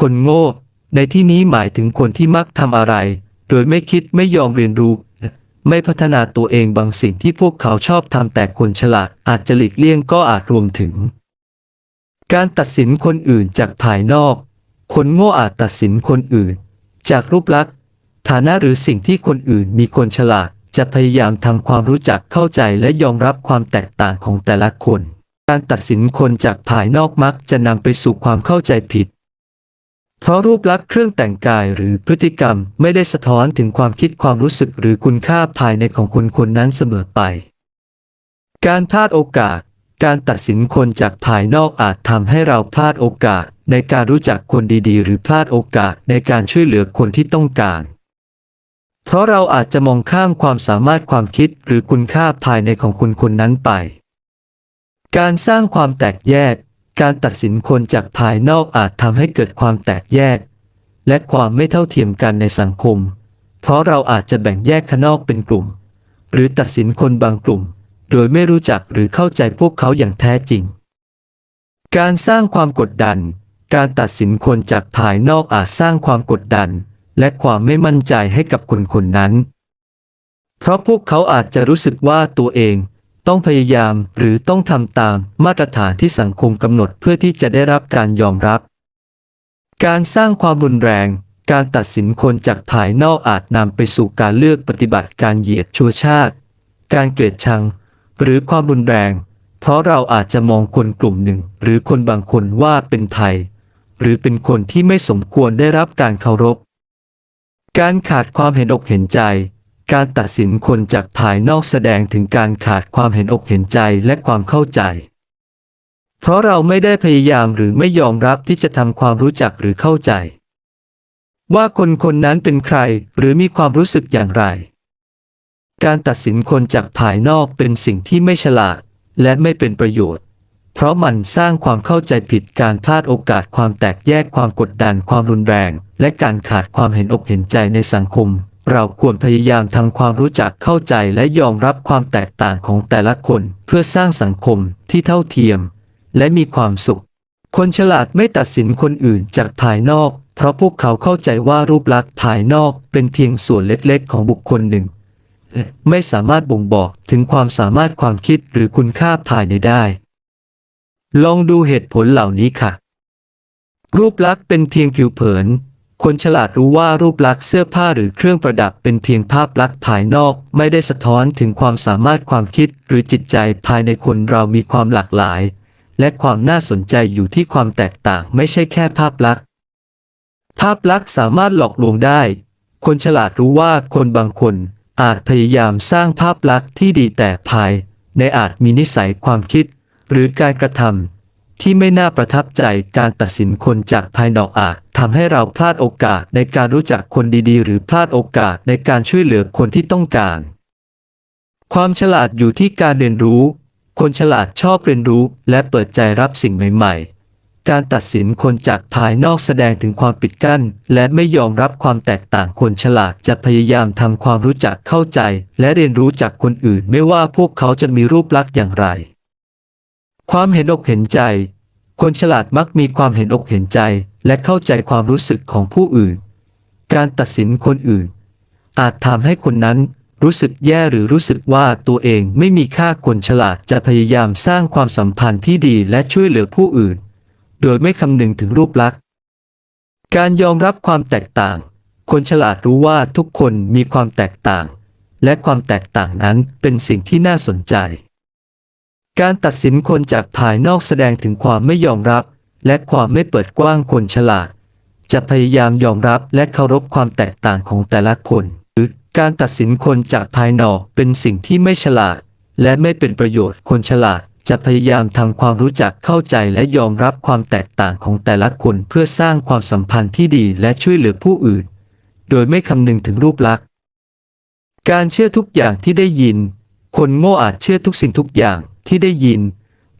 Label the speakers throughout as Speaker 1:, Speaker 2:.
Speaker 1: คนโง่ ในที่นี้หมายถึงคนที่มักทำอะไร โดยไม่คิดไม่ยอมเรียนรู้ ไม่พัฒนาตัวเองบางสิ่งที่พวกเขาชอบทำแต่คนฉลาดอาจจะหลีกเลี่ยงก็อาจรวมถึง การตัดสินคนอื่นจากภายนอก คนโง่อาจตัดสินคนอื่น จากรูปลักษณ์ ฐานะหรือสิ่งที่คนอื่นมีคนฉลาดจะพยายามทำความรู้จักเข้าใจและยอมรับความแตกต่างของแต่ละคน การตัดสินคนจากภายนอกมักจะนำไปสู่ความเข้าใจผิด เพราะรูปลักษณ์เครื่องแต่งกายหรือพฤติกรรมไม่ได้สะท้อนถึงความคิดความรู้สึกหรือคุณค่าภายในของคนคนนั้นเสมอไป การพลาดโอกาส การตัดสินคนจากภายนอกอาจทำให้เราพลาดโอกาส ในการรู้จักคนดีๆ หรือพลาดโอกาสในการช่วยเหลือคนที่ต้องการ เพราะเราอาจจะมองข้ามความสามารถความคิดหรือคุณค่าภายในของคนคนนั้นไป การสร้างความแตกแยก การตัดสินคนจากภายนอกอาจทำให้เกิดความแตกแยก และความไม่เท่าเทียมกันในสังคม เพราะเราอาจจะแบ่งแยกข้างนอกเป็นกลุ่ม หรือตัดสินคนบางกลุ่ม โดยไม่รู้จักหรือเข้าใจพวกเขาอย่างแท้จริง การสร้างความกดดัน การตัดสินคนจากภายนอกอาจสร้างความกดดัน และความไม่มั่นใจให้กับคนคนนั้น เพราะพวกเขาอาจจะรู้สึกว่าตัวเอง ต้องพยายามหรือต้องทำตามมาตรฐานที่สังคมกำหนดเพื่อที่จะได้รับการยอมรับ การสร้างความรุนแรง การตัดสินคนจากภายนอกอาจนำไปสู่การเลือกปฏิบัติการเหยียดชั่วชาติ การเกลียดชัง หรือความรุนแรง เพราะเราอาจจะมองคนกลุ่มหนึ่ง หรือคนบางคนว่าเป็นภัยหรือเป็นคนที่ไม่สมควรได้รับการเคารพ การขาดความเห็นอกเห็นใจ การตัดสินคนจากภายนอกแสดงถึงการขาดความเห็นอกเห็นใจและความเข้าใจ เพราะเราไม่ได้พยายามหรือไม่ยอมรับที่จะทำความรู้จักหรือเข้าใจ ว่าคนคนนั้นเป็นใครหรือมีความรู้สึกอย่างไร การตัดสินคนจากภายนอกเป็นสิ่งที่ไม่ฉลาดและไม่เป็นประโยชน์ เพราะมันสร้างความเข้าใจผิดการพลาดโอกาสความแตกแยกความกดดันความรุนแรง และการขาดความเห็นอกเห็นใจในสังคม เราควรพยายามทำความรู้จักเข้าใจและยอมรับความแตกต่างของแต่ละคนเพื่อสร้างสังคมที่เท่าเทียม และมีความสุข คนฉลาดไม่ตัดสินคนอื่นจากภายนอก เพราะพวกเขาเข้าใจว่ารูปลักษณ์ภายนอกเป็นเพียงส่วนเล็กๆ ของบุคคลหนึ่ง ไม่สามารถบ่งบอกถึงความสามารถความคิดหรือคุณค่าภายในได้ ลองดูเหตุผลเหล่านี้ค่ะ รูปลักษณ์เป็นเพียงผิวเผิน คนฉลาดรู้ว่ารูปลักษณ์เสื้อผ้าหรือเครื่องประดับเป็นเพียงภาพลักษณ์ภายนอก ไม่ได้สะท้อนถึงความสามารถความคิดหรือจิตใจภายในคนเรามีความหลากหลาย และความน่าสนใจอยู่ที่ความแตกต่างไม่ใช่แค่ภาพลักษณ์ ภาพลักษณ์สามารถหลอกลวงได้ คนฉลาดรู้ว่าคนบางคน อาจพยายามสร้างภาพลักษณ์ที่ดีแต่ภาย ในอาจมีนิสัยความคิด หรือการกระทำ ที่ไม่น่าประทับใจการตัดสินคนจากภายนอกอาจทำให้เราพลาดโอกาสในการรู้จักคนดีๆ หรือพลาดโอกาสในการช่วยเหลือคนที่ต้องการ ความฉลาดอยู่ที่การเรียนรู้ คนฉลาดชอบเรียนรู้และเปิดใจรับสิ่งใหม่ๆ การตัดสินคนจากภายนอกแสดงถึงความปิดกั้น และไม่ยอมรับความแตกต่างคนฉลาดจะพยายามทำความรู้จักเข้าใจ และเรียนรู้จากคนอื่นไม่ว่าพวกเขาจะมีรูปลักษณ์อย่างไร ความเห็นอกเห็นใจ คนฉลาดมักมีความเห็นอกเห็นใจ และเข้าใจความรู้สึกของผู้อื่น การตัดสินคนอื่น อาจทำให้คนนั้นรู้สึกแย่หรือรู้สึกว่าตัวเองไม่มีค่าคนฉลาดจะพยายามสร้างความสัมพันธ์ที่ดีและช่วยเหลือผู้อื่น โดยไม่คำนึงถึงรูปลักษณ์ การยอมรับความแตกต่าง คนฉลาดรู้ว่าทุกคนมีความแตกต่าง และความแตกต่างนั้นเป็นสิ่งที่น่าสนใจ การตัดสินคนจากภายนอกแสดงถึงความไม่ยอมรับ และความไม่เปิดกว้างคนฉลาด จะพยายามยอมรับและเคารพความแตกต่างของแต่ละคน หรือการตัดสินคนจากภายนอกเป็นสิ่งที่ไม่ฉลาด และไม่เป็นประโยชน์คนฉลาดจะพยายามทำความรู้จักเข้าใจและยอมรับความแตกต่างของแต่ละคนเพื่อสร้างความสัมพันธ์ที่ดีและช่วยเหลือผู้อื่น โดยไม่คำนึงถึงรูปลักษณ์ การเชื่อทุกอย่างที่ได้ยิน คนโง่อาจเชื่อทุกสิ่งทุกอย่าง ที่ได้ยิน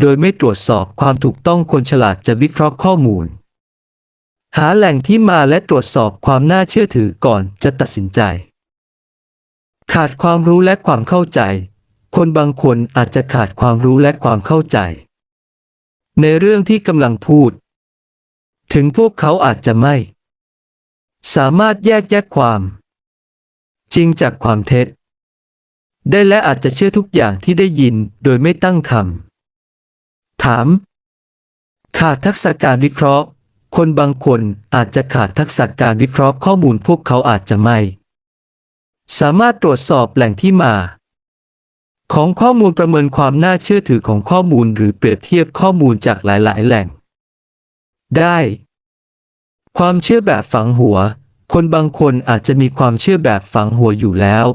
Speaker 1: โดยไม่ตรวจสอบความถูกต้องคนฉลาดจะวิเคราะห์ข้อมูล หาแหล่งที่มาและตรวจสอบความน่าเชื่อถือก่อนจะตัดสินใจ ขาดความรู้และความเข้าใจ คนบางคนอาจจะขาดความรู้และความเข้าใจ ในเรื่องที่กำลังพูด ถึงพวกเขาอาจจะไม่ สามารถแยกแยะความ จริงจากความเท็จ ได้และอาจจะเชื่อทุกอย่างที่ได้ยินโดยไม่ตั้งคำ ถาม ขาดทักษะการวิเคราะห์ คนบางคนอาจจะขาดทักษะการวิเคราะห์ข้อมูลพวกเขาอาจจะไม่ สามารถตรวจสอบแหล่งที่มา ของข้อมูลประเมินความน่าเชื่อถือของข้อมูลหรือเปรียบเทียบข้อมูลจากหลาย ๆ แหล่ง ได้ ความเชื่อแบบฝังหัว คนบางคนอาจจะมีความเชื่อแบบฝังหัวอยู่แล้ว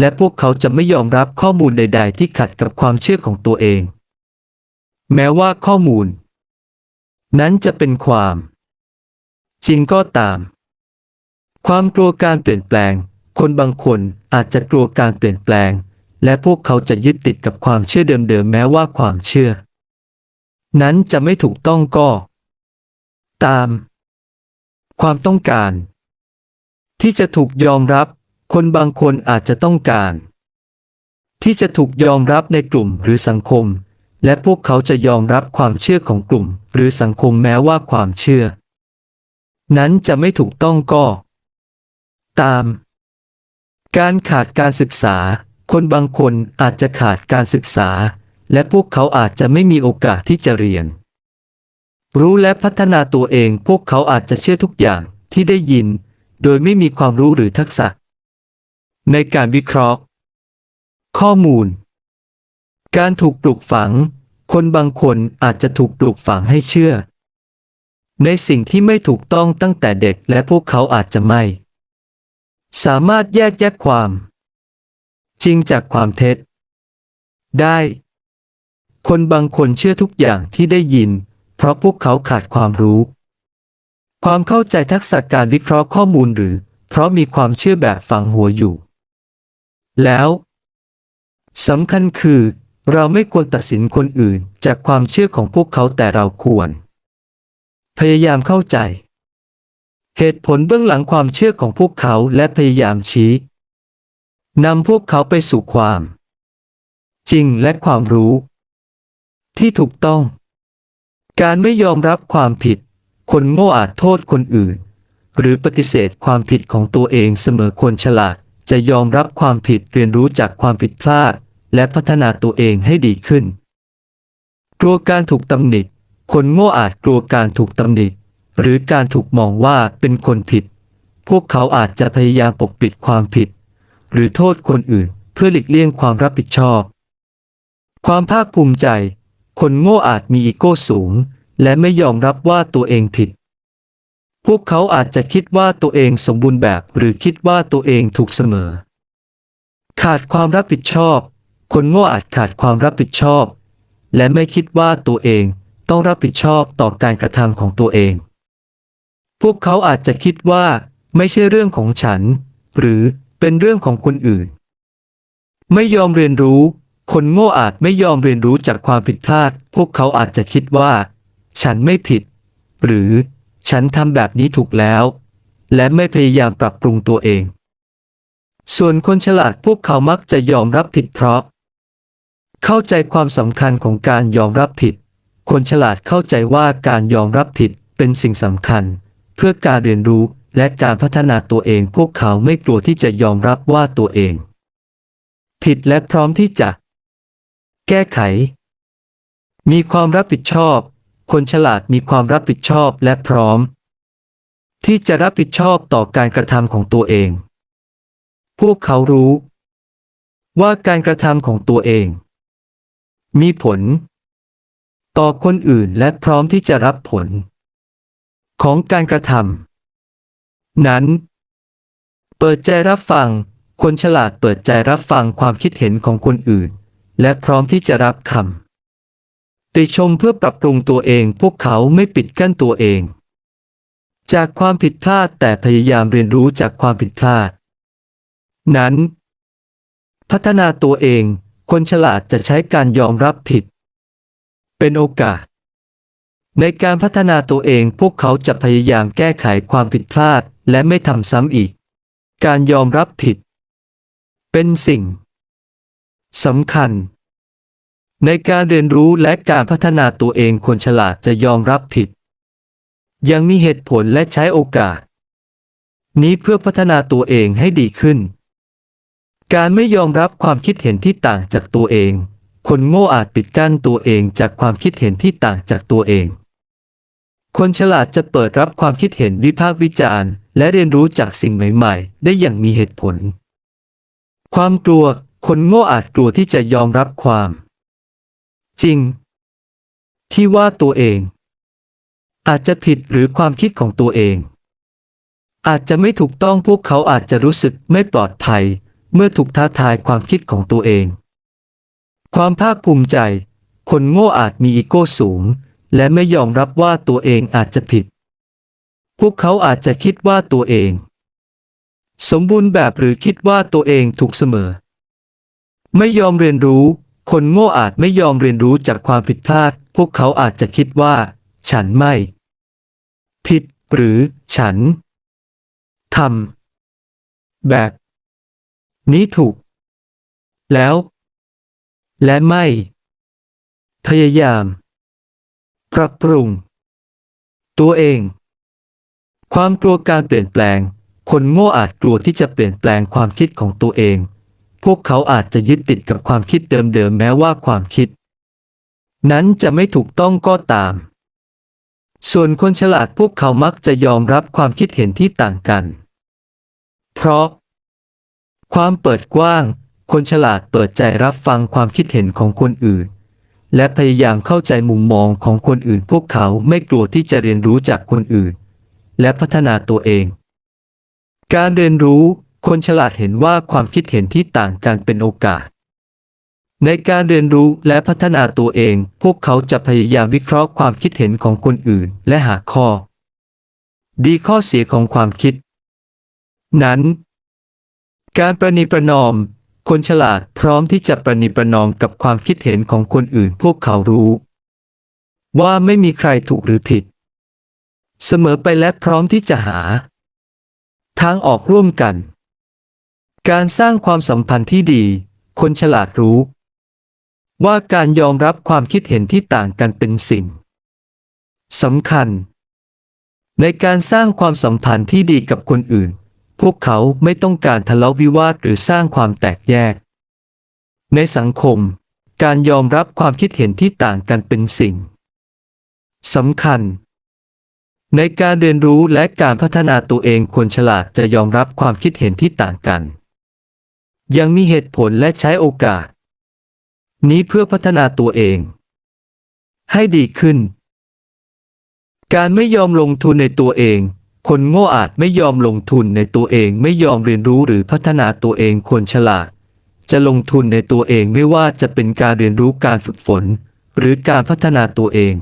Speaker 1: และพวกเขาจะไม่ยอมรับข้อมูลใด ๆ ที่ขัดกับความเชื่อของตัวเอง แม้ว่าข้อมูล นั้นจะเป็นความ จริงก็ตาม ความกลัวการเปลี่ยนแปลง คนบางคนอาจจะกลัวการเปลี่ยนแปลง และพวกเขาจะยึดติดกับความเชื่อเดิมๆแม้ว่าความเชื่อ นั้นจะไม่ถูกต้องก็ ตาม ความต้องการ ที่จะถูกยอมรับ คนบางคนอาจจะต้องการ ที่จะถูกยอมรับในกลุ่มหรือสังคม และพวกเขาจะยอมรับความเชื่อของกลุ่ม หรือสังคมแม้ว่าความเชื่อ นั้นจะไม่ถูกต้องก็ ตาม การขาดการศึกษา คนบางคนอาจจะขาดการศึกษา และพวกเขาอาจจะไม่มีโอกาสที่จะเรียน รู้และพัฒนาตัวเองพวกเขาอาจจะเชื่อทุกอย่างที่ได้ยิน โดยไม่มีความรู้หรือทักษะ ในการวิเคราะห์ ข้อมูล การถูกปลูกฝัง คนบางคนอาจจะถูกปลูกฝังให้เชื่อ ในสิ่งที่ไม่ถูกต้องตั้งแต่เด็กและพวกเขาอาจจะไม่ สามารถแยกแยะความ จริงจากความเท็จ ได้ คนบางคนเชื่อทุกอย่างที่ได้ยิน เพราะพวกเขาขาดความรู้ ความเข้าใจทักษะการวิเคราะห์ข้อมูลหรือ เพราะมีความเชื่อแบบฝังหัวอยู่ แล้วสำคัญคือ เราไม่ควรตัดสินคนอื่นจากความเชื่อของพวกเขาแต่เราควร พยายามเข้าใจ เหตุผลเบื้องหลังความเชื่อของพวกเขาและพยายามชี้นำพวกเขาไปสู่ความ จริงและความรู้ ที่ถูกต้อง การไม่ยอมรับความผิด คนโง่อาจโทษคนอื่น หรือปฏิเสธความผิดของตัวเองเสมอคนฉลาด จะยอมรับความผิดเรียนรู้จากความผิดพลาด และพัฒนาตัวเองให้ดีขึ้น กลัวการถูกตำหนิ คนโง่อาจกลัวการถูกตำหนิ หรือการถูกมองว่าเป็นคนผิด พวกเขาอาจจะพยายามปกปิดความผิด หรือโทษคนอื่นเพื่อหลีกเลี่ยงความรับผิดชอบ ความภาคภูมิใจ คนโง่อาจมีอีโก้สูง และไม่ยอมรับว่าตัวเองผิด พวกเขาอาจจะคิดว่าตัวเองสมบูรณ์แบบ หรือคิดว่าตัวเองถูกเสมอ ขาดความรับผิดชอบ คนโง่อาจขาดความรับผิดชอบ และไม่คิดว่าตัวเองต้องรับผิดชอบต่อการกระทำของตัวเอง พวกเขาอาจจะคิดว่า ไม่ใช่เรื่องของฉัน หรือเป็นเรื่องของคนอื่น ไม่ยอมเรียนรู้ คนโง่อาจไม่ยอมเรียนรู้จากความผิดพลาด พวกเขาอาจจะคิดว่า ฉันไม่ผิด หรือ ฉันทำแบบนี้ถูกแล้ว และไม่พยายามปรับปรุงตัวเอง ส่วนคนฉลาดพวกเขามักจะยอมรับผิดเพราะ เข้าใจความสำคัญของการยอมรับผิด คนฉลาดเข้าใจว่าการยอมรับผิดเป็นสิ่งสำคัญ เพื่อการเรียนรู้และการพัฒนาตัวเอง พวกเขาไม่กลัวที่จะยอมรับว่าตัวเอง ผิดและพร้อมที่จะ แก้ไข มีความรับผิดชอบ คนฉลาดมีความรับผิดชอบและพร้อม ที่จะรับผิดชอบต่อการกระทำของตัวเอง พวกเขารู้ ว่าการกระทำของตัวเอง มีผล ต่อคนอื่นและพร้อมที่จะรับผล ของการกระทำนั้น เปิดใจรับฟัง คนฉลาดเปิดใจรับฟังความคิดเห็นของคนอื่น และพร้อมที่จะรับคำ ติชมเพื่อปรับปรุงตัวเอง พวกเขาไม่ปิดกั้นตัวเอง จากความผิดพลาดแต่พยายามเรียนรู้จากความผิดพลาด นั้น พัฒนาตัวเอง คนฉลาดจะใช้การยอมรับผิด เป็นโอกาส ในการพัฒนาตัวเองพวกเขาจะพยายามแก้ไขความผิดพลาดและไม่ทำซ้ำอีก การยอมรับผิด เป็นสิ่งสำคัญ ในการเรียนรู้และการพัฒนาตัวเองคนฉลาดจะยอมรับผิด ยังมีเหตุผลและใช้โอกาส นี้เพื่อพัฒนาตัวเองให้ดีขึ้น การไม่ยอมรับความคิดเห็นที่ต่างจากตัวเอง คนโง่อาจปิดกั้นตัวเองจากความคิดเห็นที่ต่างจากตัวเอง คนฉลาดจะเปิดรับความคิดเห็นวิพากษ์วิจารณ์ และเรียนรู้จากสิ่งใหม่ ๆ ได้อย่างมีเหตุผล ความกลัว คนโง่อาจกลัวที่จะยอมรับความ จริง ที่ว่าตัวเอง อาจจะผิดหรือความคิดของตัวเอง อาจจะไม่ถูกต้องพวกเขาอาจจะรู้สึกไม่ปลอดภัย เมื่อถูกท้าทายความคิดของตัวเอง ความภาคภูมิใจ คนโง่อาจมีอีโก้สูง และไม่ยอมรับว่าตัวเองอาจจะผิด พวกเขาอาจจะคิดว่าตัวเอง สมบูรณ์แบบหรือคิดว่าตัวเองถูกเสมอ ไม่ยอมเรียนรู้ คนโง่อาจไม่ยอมเรียนรู้จากความผิดพลาด พวกเขาอาจจะคิดว่า ฉันไม่ ผิดหรือฉันทำแบบ นี้ถูก แล้ว และไม่ พยายาม ปรับปรุง ตัวเอง ความกลัวการเปลี่ยนแปลง คนโง่อาจกลัวที่จะเปลี่ยนแปลงความคิดของตัวเอง พวกเขาอาจจะยึดติดกับความคิดเดิมๆแม้ว่าความคิด นั้นจะไม่ถูกต้องก็ตาม ส่วนคนฉลาดพวกเขามักจะยอมรับความคิดเห็นที่ต่างกัน เพราะ ความเปิดกว้าง คนฉลาดเปิดใจรับฟังความคิดเห็นของคนอื่น และพยายามเข้าใจมุมมองของคนอื่น พวกเขาไม่กลัวที่จะเรียนรู้จากคนอื่น และพัฒนาตัวเอง การเรียนรู้ คนฉลาดเห็นว่าความคิดเห็นที่ต่างกันเป็นโอกาส ในการเรียนรู้และพัฒนาตัวเอง พวกเขาจะพยายามวิเคราะห์ความคิดเห็นของคนอื่น และหาข้อ ดีข้อเสียของความคิด นั้น การประนีประนอม คนฉลาดพร้อมที่จะประนีประนอมกับความคิดเห็นของคนอื่น พวกเขารู้ ว่าไม่มีใครถูกหรือผิด เสมอไปและพร้อมที่จะหา ทางออกร่วมกัน การสร้างความสัมพันธ์ที่ดี คนฉลาดรู้ ว่าการยอมรับความคิดเห็นที่ต่างกันเป็นสิ่งสำคัญ ในการสร้างความสัมพันธ์ที่ดีกับคนอื่น พวกเขาไม่ต้องการทะเลาะวิวาทหรือสร้างความแตกแยก ในสังคม การยอมรับความคิดเห็นที่ต่างกันเป็นสิ่งสำคัญ ในการเรียนรู้และการพัฒนาตัวเองคนฉลาดจะยอมรับความคิดเห็นที่ต่างกัน ยังมีเหตุผลและใช้โอกาส นี้เพื่อพัฒนาตัวเอง ให้ดีขึ้น การไม่ยอมลงทุนในตัวเอง คนโง่อาจไม่ยอมลงทุนในตัวเองไม่ยอมเรียนรู้หรือพัฒนาตัวเองคนฉลาด จะลงทุนในตัวเองไม่ว่าจะเป็นการเรียนรู้การฝึกฝน หรือการพัฒนาตัวเอง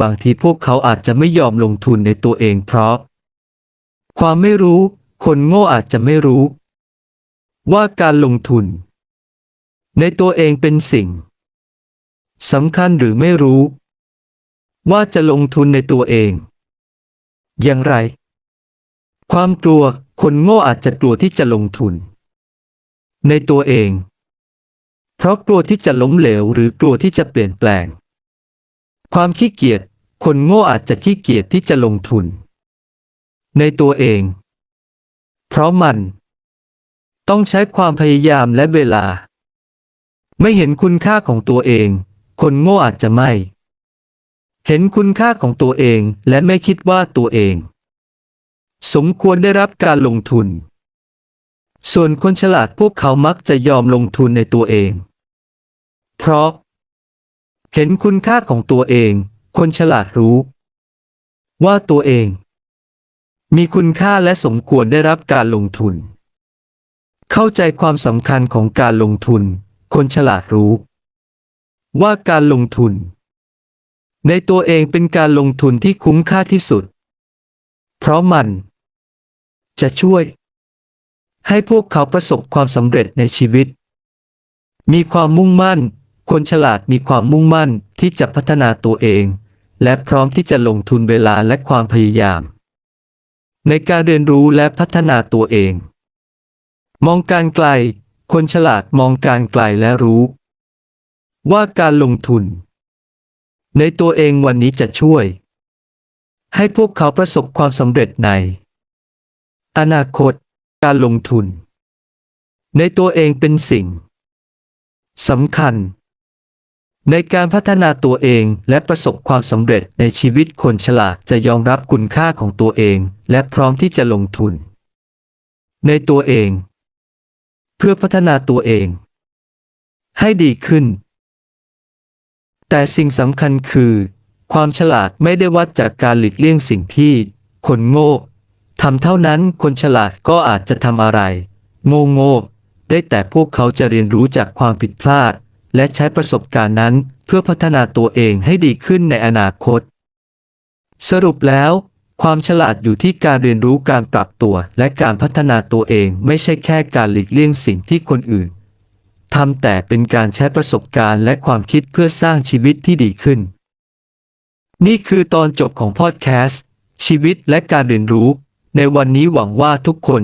Speaker 1: บางทีพวกเขาอาจจะไม่ยอมลงทุนในตัวเองเพราะ ความไม่รู้ คนโง่อาจจะไม่รู้ ว่าการลงทุน ในตัวเองเป็นสิ่งสำคัญหรือไม่รู้ ว่าจะลงทุนในตัวเอง อย่างไร ความกลัวคนโง่อาจจะกลัวที่จะลงทุน ในตัวเอง เพราะกลัวที่จะล้มเหลวหรือกลัวที่จะเปลี่ยนแปลง ความขี้เกียจคนโง่อาจจะขี้เกียจที่จะลงทุน ในตัวเอง เพราะมัน ต้องใช้ความพยายามและเวลา ไม่เห็นคุณค่าของตัวเอง คนโง่อาจจะไม่ เห็นคุณค่าของตัวเองและไม่คิดว่าตัวเอง สมควรได้รับการลงทุน ส่วนคนฉลาดพวกเขามักจะยอมลงทุนในตัวเอง เพราะ เห็นคุณค่าของตัวเอง คนฉลาดรู้ ว่าตัวเอง มีคุณค่าและสมควรได้รับการลงทุน เข้าใจความสำคัญของการลงทุน คนฉลาดรู้ ว่าการลงทุน ในตัวเองเป็นการลงทุนที่คุ้มค่าที่สุด เพราะมัน จะช่วย ให้พวกเขาประสบความสำเร็จในชีวิต มีความมุ่งมั่น คนฉลาดมีความมุ่งมั่นที่จะพัฒนาตัวเอง และพร้อมที่จะลงทุนเวลาและความพยายาม ในการเรียนรู้และพัฒนาตัวเอง มองการไกล คนฉลาดมองการไกลและรู้ ว่าการลงทุน ในตัวเองวันนี้จะช่วย ให้พวกเขาประสบความสำเร็จใน อนาคต การลงทุน ในตัวเองเป็นสิ่งสำคัญ ในการพัฒนาตัวเองและประสบความสำเร็จในชีวิตคนฉลาดจะยอมรับคุณค่าของตัวเอง และพร้อมที่จะลงทุน ในตัวเอง พื่อพัฒนาตัวเอง ให้ดีขึ้น แต่สิ่งสำคัญคือ ความฉลาดไม่ได้วัดจากการหลีกเลี่ยงสิ่งที่ คนโง่ทำเท่านั้นคนฉลาดก็อาจจะทำอะไร โง่โง่ได้แต่พวกเขาจะเรียนรู้จากความผิดพลาด และใช้ประสบการณ์นั้นเพื่อพัฒนาตัวเองให้ดีขึ้นในอนาคต สรุปแล้ว ความฉลาดอยู่ที่การเรียนรู้การปรับตัวและการพัฒนาตัวเองไม่ใช่แค่การหลีกเลี่ยงสิ่งที่คนอื่นทำแต่เป็นการใช้ประสบการณ์และความคิดเพื่อสร้างชีวิตที่ดีขึ้น นี่คือตอนจบของพอดแคสต์ชีวิตและการเรียนรู้ ในวันนี้หวังว่าทุกคน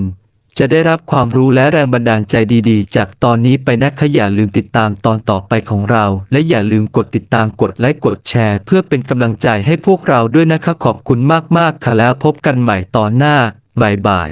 Speaker 1: จะได้รับความรู้และแรงบันดาลใจดีๆ จากตอนนี้ไปนะคะอย่าลืมติดตามตอนต่อไปของเรา และอย่าลืมกดติดตามกดไลค์กดแชร์ เพื่อเป็นกำลังใจให้พวกเราด้วยนะคะขอบคุณมากๆค่ะแล้วพบกันใหม่ตอนหน้าบายบาย